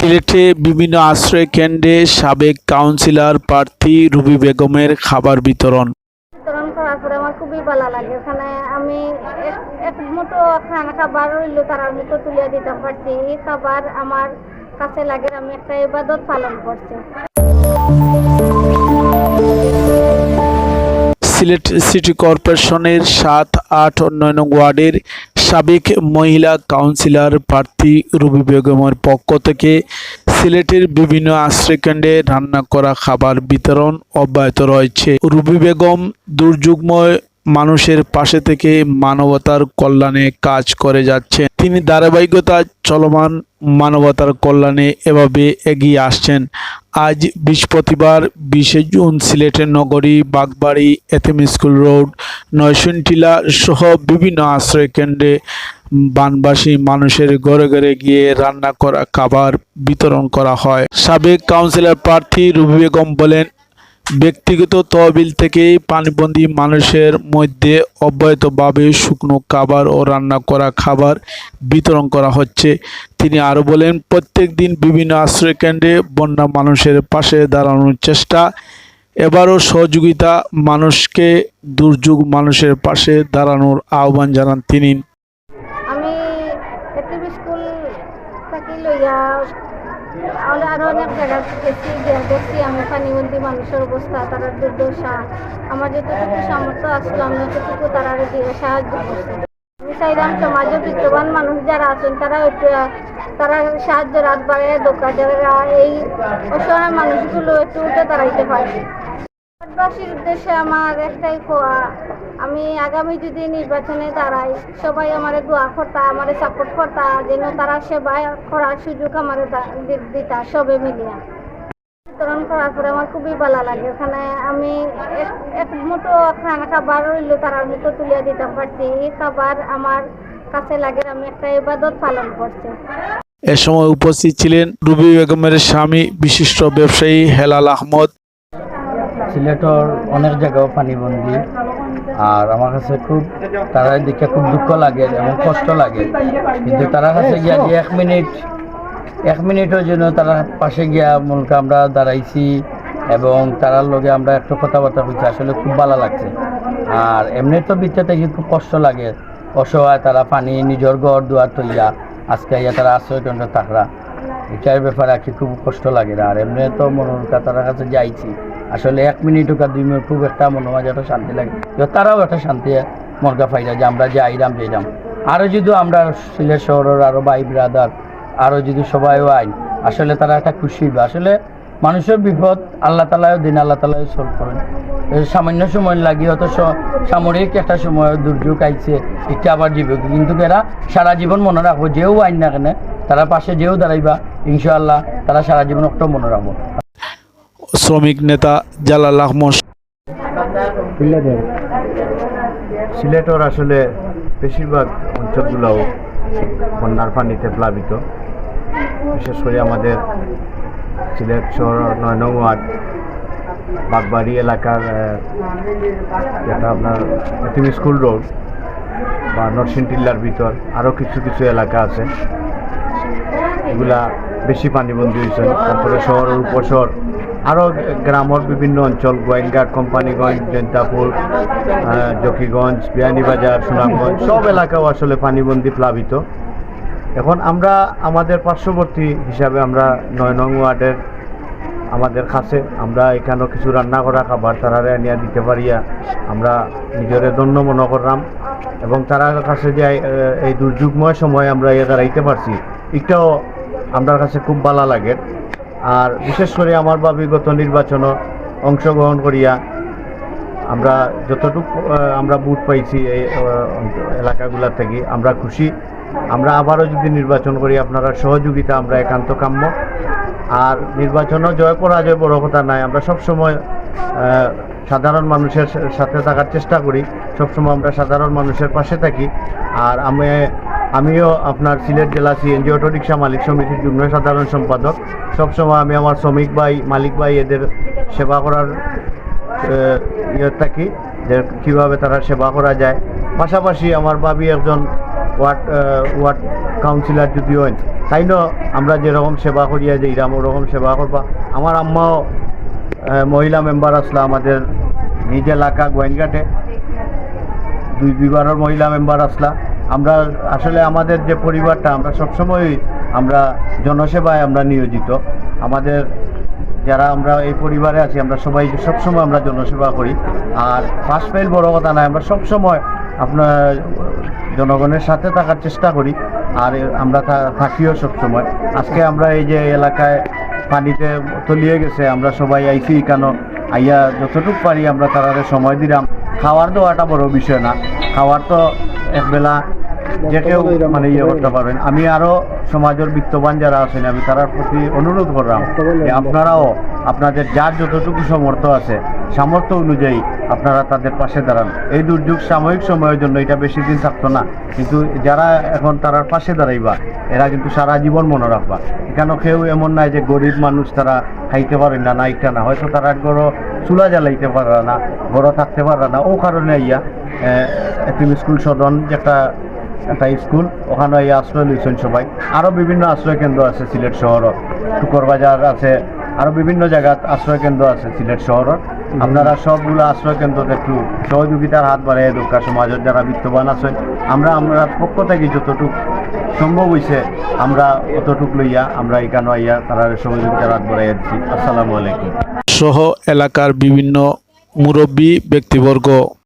সিলেটে বিভিন্ন আশ্রয় কেন্দ্রে সাবেক কাউন্সিলর প্রার্থী রুবি বেগমের খাবার বিতরণ। বিতরণ করার পরে আমার খুবই ভালো লাগে। ওখানে আমি এক- এক খাবার রইল তারার মুখে তুলে দিতে পারছি। এই খাবার আমার কাছে লাগে আমি একটা ইবাদত পালন করছি। সিলেট সিটি কর্পোরেশনের সাত আট ও নয় নং ওয়ার্ডের সাবেক মহিলা কাউন্সিলর প্রার্থী রুবি বেগমের পক্ষ থেকে সিলেটের বিভিন্ন আশ্রয়কেন্দ্রে রান্না করা খাবার বিতরণ অব্যাহত রয়েছে। রুবি বেগম দুর্যোগময় মানুষের পাশে থেকে মানবতার কল্যাণে কাজ করে যাচ্ছেন। তিনি ধারাবাহিকতা চলমান মানবতার কল্যাণে এভাবে এগিয়ে আসছেন। আজ বৃহস্পতিবার বিশে জুন সিলেটের নগরী বাগবাড়ি এথেম স্কুল রোড, নয়সুনটিলা সহ বিভিন্ন আশ্রয় কেন্দ্রে বানবাসী মানুষের ঘরে ঘরে গিয়ে রান্না করা খাবার বিতরণ করা হয়। সাবেক কাউন্সিলর প্রার্থী রুবি বেগম বলেন ব্যক্তিগত তহবিল থেকে পানিবন্দী মানুষের মধ্যে অব্যাহতভাবে শুকনো খাবার ও রান্না করা খাবার বিতরণ করা হচ্ছে। তিনি আরও বলেন প্রত্যেক দিন বিভিন্ন আশ্রয়কেন্দ্রে বন্যা মানুষের পাশে দাঁড়ানোর চেষ্টা, এবারও সহযোগিতা মানুষকে দুর্যোগ মানুষের পাশে দাঁড়ানোর আহ্বান জানান তিনি। থাকি লইয়া আর অনেক জায়গা গেছি দেখছি আমি পানিবন্দী মানুষের অবস্থা তারা দুর্দশা। আমার যতটুকু সামর্থ্য আসলো, আমি যতটুকু তারা দিয়ে সাহায্য করছি। আমি চাইলাম সমাজে বিত্তবান মানুষ যারা আছেন, তারা একটু তারা সাহায্যের হাত বাড়ায় দোকান যারা এই অসহায় মানুষগুলো একটু উঠে দাঁড়াইতে পারে। ভারতবাসীর উদ্দেশ্যে আমার একটাই খোয়া, আমি আগামী যদি নির্বাচনে দাঁড়াই, সবাই আমার দোয়া করতা, আমার সাপোর্ট করতা, যেন তারা সেবা করার সুযোগ আমার দিতা, সবে মিলিয়া। বিতরণ করার পরে আমার খুবই ভালো লাগে। ওখানে আমি এক- মুঠো খানা খাবার রইল তারার মুখে তুলে দিতে পারছি। এই খাবার আমার কাছে লাগে, আমি একটা ইবাদত পালন করছি। এ সময় উপস্থিত ছিলেন রুবি বেগমের স্বামী, বিশিষ্ট ব্যবসায়ী হেলাল আহমদ। সিলেটর অনেক জায়গাও পানিবন্দি আর আমার কাছে খুব, তারা দেখে খুব দুঃখ লাগে এবং কষ্ট লাগে। কিন্তু তারা কাছে গিয়া যে এক মিনিট, এক মিনিটের জন্য তারা পাশে গিয়া মূলকে আমরা দাঁড়াইছি এবং তারার লগে আমরা একটু কথাবার্তা বলছি, আসলে খুব ভালো লাগছে। আর এমনি তো বিচ্ছে থেকে খুব কষ্ট লাগে, অসহায় তারা পানি নিজের ঘর দুয়ার তৈয়া আজকে ইয়া তারা আশ্রয় কেন্দ্র থাকরা। এটার ব্যাপারে আর কি খুব কষ্ট লাগে আর এমনি তো মনোরকা তার কাছে যাইছি। আসলে এক মিনিট হোক দুই মিনিট খুব একটা মনে মাঝে একটা শান্তি লাগে। তারাও একটা শান্তি মনকা পাইরা যে আমরা যাইরাম যাইরাম আরও যদি আমরা সিলেট শহরের আরও ভাই ব্রাদার আরও যদি সবাইও আইন, আসলে তারা একটা খুশি আসলে মানুষের বিপদ আল্লাহ তালাও দিন, আল্লাহ তালাও সলভ করেন। সামান্য সময় লাগি হয়তো সামরিক একটা সময় দুর্যোগ আইছে এটা আবার জীব কিন্তু এরা সারা জীবন মনে রাখব, যেও আইন না কেন, তারা পাশে যেও দাঁড়াইবা, ইনশাআল্লাহ তারা সারা জীবন একটা মনে রাখব। শ্রমিক নেতা জালাল আহমদ। সিলেটর আসলে বেশিরভাগ অঞ্চলগুলোও বন্যার পানিতে প্লাবিত। বিশেষ করে আমাদের সিলেট শহর নয় নং ওয়ার্ড বাগবাড়ি এলাকার যেটা আপনার এতিম স্কুল রোড বা নরসিং টিল্লার ভিতর আরও কিছু কিছু এলাকা আছে। এগুলা বেশি পানিবন্দী হয়েছে। তারপরে শহরের উপশহর আরও গ্রামের বিভিন্ন অঞ্চল গোয়েঙ্গার কোম্পানিগঞ্জ জৈন্তাপুর জকিগঞ্জ, বিয়ানীবাজার, সুনামগঞ্জ, সব এলাকাও আসলে পানিবন্দি প্লাবিত। এখন আমরা আমাদের পার্শ্ববর্তী হিসাবে আমরা নয় নং ওয়ার্ডের আমাদের কাছে আমরা এখানেও কিছু রান্না করা খাবার তারারে নিয়ে দিতে পারিয়া আমরা নিজেরে ধন্য মনে করলাম এবং তারার কাছে যে এই দুর্যোগময় সময় আমরা এ দাঁড়াইতে পারছি, এটাও আমার কাছে খুব ভালো লাগে। আর বিশেষ করে আমার বা বিগত নির্বাচনও অংশগ্রহণ করিয়া আমরা যতটুকু আমরা বুট পাইছি এই এলাকাগুলা থেকে, আমরা খুশি। আমরা আবারও যদি নির্বাচন করি, আপনারা সহযোগিতা, আমরা একান্ত কাম্য। আর নির্বাচনও জয় পরাজয় বড় কথা নাই, আমরা সবসময় সাধারণ মানুষের সাথে থাকার চেষ্টা করি। সবসময় আমরা সাধারণ মানুষের পাশে থাকি। আর আমি আমিও আপনার সিলেট জেলা সিএনজি অটো রিক্সা মালিক সমিতির যুগ্ম সাধারণ সম্পাদক। সবসময় আমি আমার শ্রমিক ভাই, মালিক ভাই এদের সেবা করার ইয়ে থাকি, যে কীভাবে তারা সেবা করা যায়। পাশাপাশি আমার বাবি একজন ওয়ার্ড ওয়ার্ড কাউন্সিলর যদি হয় তাই ন আমরা যেরকম সেবা করিয়া যে ইরাম ওরকম সেবা করবা। আমার আম্মাও মহিলা মেম্বার আসলা আমাদের নিজ এলাকা গোয়েনঘাটে। দুই দুইবারের মহিলা মেম্বার আসলা। আমরা আসলে আমাদের যে পরিবারটা, আমরা সবসময় আমরা জনসেবায় আমরা নিয়োজিত। আমাদের যারা আমরা এই পরিবারে আছি, আমরা সবাই সবসময় আমরা জনসেবা করি। আর ফার্স্ট ফাইল বড় কথা নয়, আমরা সবসময় আপনার জনগণের সাথে থাকার চেষ্টা করি। আর আমরা থাকিও সবসময়। আজকে আমরা এই যে এলাকায় পানিতে তলিয়ে গেছে, আমরা সবাই আইসি কেন? আইয়া যতটুকু পারি আমরা তারারে সময় দিলাম। খাওয়ার দেওয়াটা বড় বিষয় না। খাওয়ার তো একবেলা যে কেউ মানে ইয়ে করতে পারবেন। আমি আরও সমাজের বিত্তবান যারা আছেন আমি তার প্রতি অনুরোধ করলাম যে আপনারাও আপনাদের যার যতটুকু সামর্থ্য আছে সামর্থ্য অনুযায়ী আপনারা তাদের পাশে দাঁড়ান। এই দুর্যোগ সাময়িক সময়ের জন্য এটা বেশি দিন থাকতো না। কিন্তু যারা এখন তারার পাশে দাঁড়াইবা এরা কিন্তু সারা জীবন মনে রাখবা। এখানে কেউ এমন নাই যে গরিব মানুষ তারা খাইতে পারেন না না এটা না। হয়তো তারা গড় চুলা জ্বালাইতে পারে না গড় থাকতে পারে না। ও কারণে ইয়া স্কুল সদন যেটা একটা স্কুল, ওখানে এই আশ্রয় লইছেন সবাই। আরও বিভিন্ন আশ্রয় কেন্দ্র আছে সিলেট শহরত। টুকর বাজার আছে আরও বিভিন্ন জায়গাত আশ্রয় কেন্দ্র আছে সিলেট শহরত। আপনারা সবগুলো আশ্রয় কেন্দ্রতে একটু সহযোগিতার হাত বাড়াই দোকা সমাজের যারা বিত্তবান আছেন, আমরা আমরা পক্ষ থেকে যতটুক সম্ভব হয়েছে আমরা অতটুক লইয়া, আমরা এখানে আইয়া তারা সহযোগিতার হাত বাড়াইয়া দিচ্ছি আসসালামু আলাইকুম। সহ এলাকার বিভিন্ন মুরব্বী ব্যক্তিবর্গ